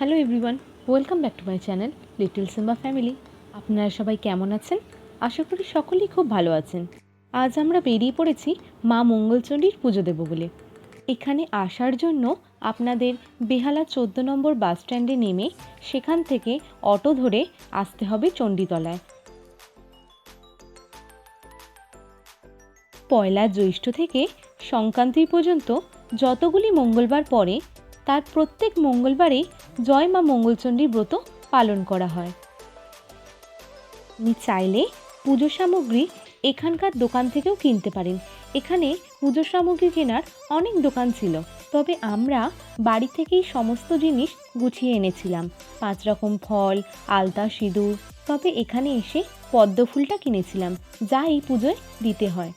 Hello everyone, welcome back to my channel little simba family. আপনারা সবাই কেমন আছেন? আশা করি সকলেই খুব ভালো আছেন। আজ আমরা বেরিয়ে পড়েছি মা মঙ্গলচণ্ডীর পুজো দেব বলে। এখানে আসার জন্য আপনাদের বেহালা চোদ্দ নম্বর বাস স্ট্যান্ডে নেমে সেখান থেকে অটো ধরে আসতে হবে চণ্ডীতলায়। পয়লা জ্যৈষ্ঠ থেকে সংক্রান্তি পর্যন্ত যতগুলি মঙ্গলবার পরে তার প্রত্যেক মঙ্গলবারেই জয় মা মঙ্গলচণ্ডীর ব্রত পালন করা হয়। আপনি চাইলে পুজো সামগ্রী এখানকার দোকান থেকেও কিনতে পারেন। এখানে পুজো সামগ্রী কেনার অনেক দোকান ছিল, তবে আমরা বাড়ি থেকেই সমস্ত জিনিস গুছিয়ে এনেছিলাম। পাঁচ রকম ফল, আলতা, সিঁদুর, তবে এখানে এসে পদ্ম ফুলটা কিনেছিলাম, যা এই পুজোয় দিতে হয়।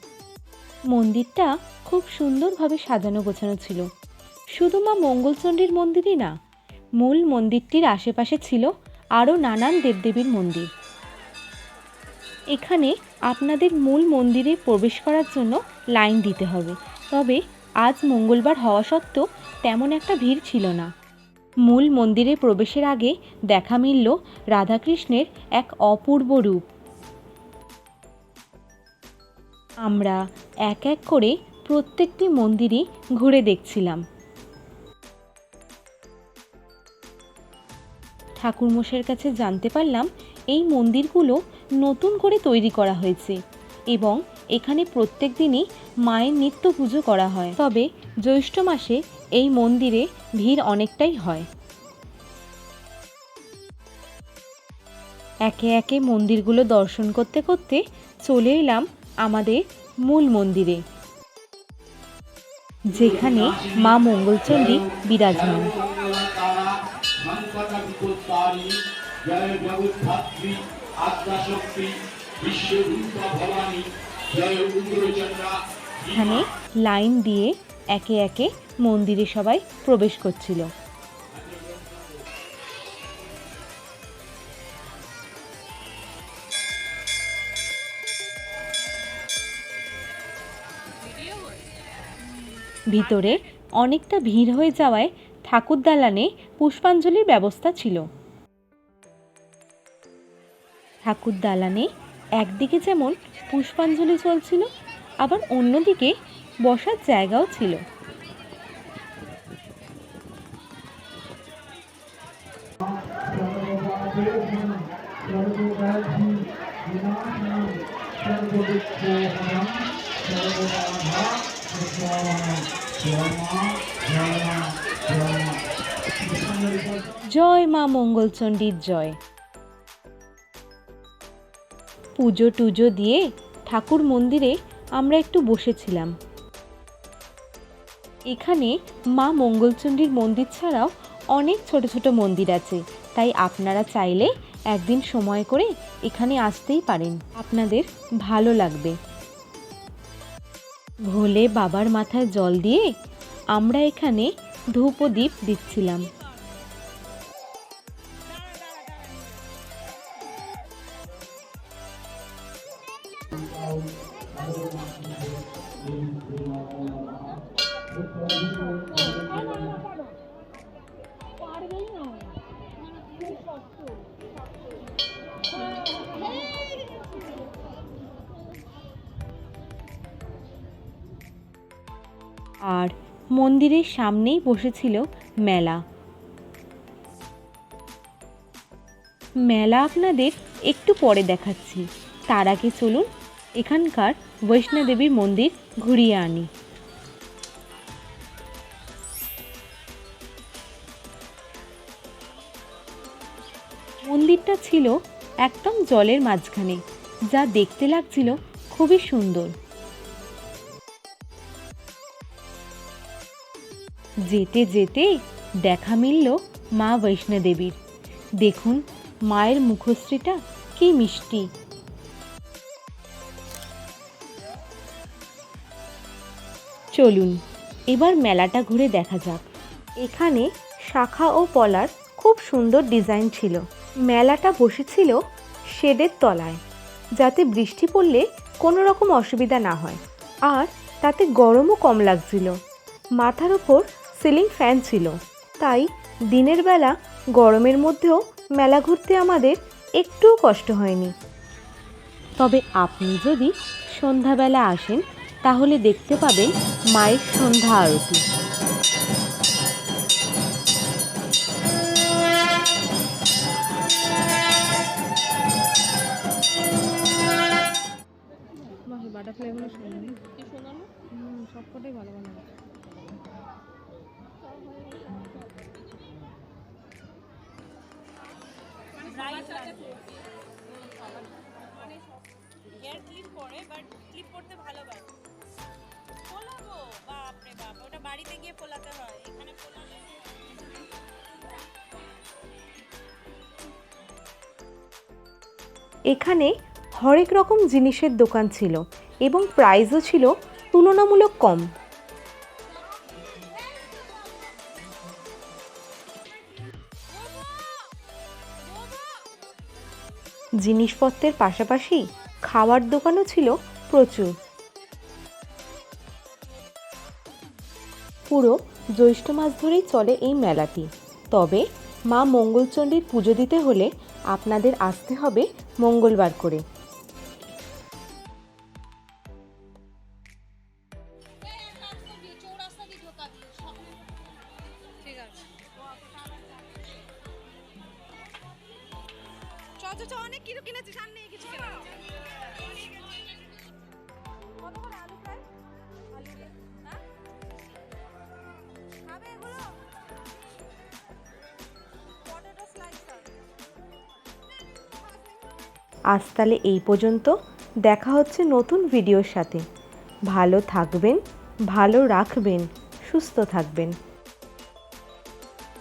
মন্দিরটা খুব সুন্দরভাবে সাজানো গোছানো ছিল। শুধু মা মঙ্গলচণ্ডীর মন্দিরই না, মূল মন্দিরটির আশেপাশে ছিল আরও নানান দেবদেবীর মন্দির। এখানে আপনাদের মূল মন্দিরে প্রবেশ করার জন্য লাইন দিতে হবে, তবে আজ মঙ্গলবার হওয়া সত্ত্বেও তেমন একটা ভিড় ছিল না। মূল মন্দিরে প্রবেশের আগে দেখা মিলল রাধাকৃষ্ণের এক অপূর্ব রূপ। আমরা এক এক করে প্রত্যেকটি মন্দিরই ঘুরে দেখছিলাম। ঠাকুরমশাইয়ের কাছে জানতে পারলাম এই মন্দিরগুলো নতুন করে তৈরি করা হয়েছে এবং এখানে প্রত্যেক দিনই মায়ের নিত্য পুজো করা হয়। তবে জ্যৈষ্ঠ মাসে এই মন্দিরে ভিড় অনেকটাই হয়। একে একে মন্দিরগুলো দর্শন করতে করতে চলে এলাম আমাদের মূল মন্দিরে, যেখানে মা মঙ্গলচণ্ডী বিরাজমান। জয় বিশ্বরূপা ভবানী জয় উগ্রচন্দ্রা এখানে লাইন দিয়ে একে একে মন্দিরে সবাই প্রবেশ করছিল। ভিতরে অনেকটা ভিড় হয়ে যাওয়ায় ঠাকুর দালানে পুষ্পাঞ্জলির ব্যবস্থা ছিল। ঠাকুর দালানে একদিকে যেমন পুষ্পাঞ্জলি চলছিল, আবার অন্যদিকে বসার জায়গাও ছিল। জয় মা মঙ্গলচণ্ডীর জয়। পুজো টুজো দিয়ে ঠাকুর মন্দিরে আমরা একটু বসেছিলাম। এখানে মা মঙ্গলচণ্ডীর মন্দির ছাড়াও অনেক ছোট ছোট মন্দির আছে, তাই আপনারা চাইলে একদিন সময় করে এখানে আসতেই পারেন। আপনাদের ভালো লাগবে। ভোলে বাবার মাথায় জল দিয়ে আমরা এখানে ধূপ ও দীপ দিচ্ছিলাম আর মন্দিরের সামনেই বসেছিল মেলা। মেলা আপনাদের একটু পরে দেখাচ্ছি। তার আগে চলুন এখানকার বৈষ্ণোদেবীর মন্দির ঘুরিয়ে আনি। মন্দিরটা ছিল একদম জলের মাঝখানে, যা দেখতে লাগছিল খুবই সুন্দর। যেতে যেতে দেখা মিলল মা বৈষ্ণোদেবীর। দেখুন মায়ের মুখশ্রীটা কি মিষ্টি। চলুন, এবার মেলাটা ঘুরে দেখা যাক। এখানে শাখা ও পলার খুব সুন্দর ডিজাইন ছিল। মেলাটা বসেছিল শেডের তলায়, যাতে বৃষ্টি পড়লে কোনো রকম অসুবিধা না হয়। আর তাতে গরমও কম লাগছিল। মাথার ওপর সিলিং ফ্যান ছিল। তাই দিনের বেলা গরমের মধ্যেও মেলা ঘুরতে আমাদের একটুও কষ্ট হয়নি। তবে আপনি যদি সন্ধ্যাবেলা আসেন, তাহলে দেখতে পাবেন মায়ের সন্ধ্যা আরতি। হেয়ার ক্লিপ করে বাট ক্লিপ করতে ভালোবাসে। ফোলাবো? বাপরে বাপ ওটা বাড়িতে গিয়ে ফোলাতে হয়। এখানে ফোলালে এখানে হরেক রকম জিনিসের দোকান ছিল এবং প্রাইসও ছিল তুলনামূলক কম। জিনিসপত্রের পাশাপাশি খাওয়ার দোকানও ছিল প্রচুর। পুরো জ্যৈষ্ঠ মাস ধরেই চলে এই মেলাটি। তবে মা মঙ্গলচণ্ডীর পুজো দিতে হলে আপনাদের আসতে হবে মঙ্গলবার করে। কিছু কিনেছি সামনে কিছু কেনা? আজ তাহলে এই পর্যন্ত। দেখা হচ্ছে নতুন ভিডিওর সাথে। ভালো থাকবেন, ভালো রাখবেন, সুস্থ থাকবেন।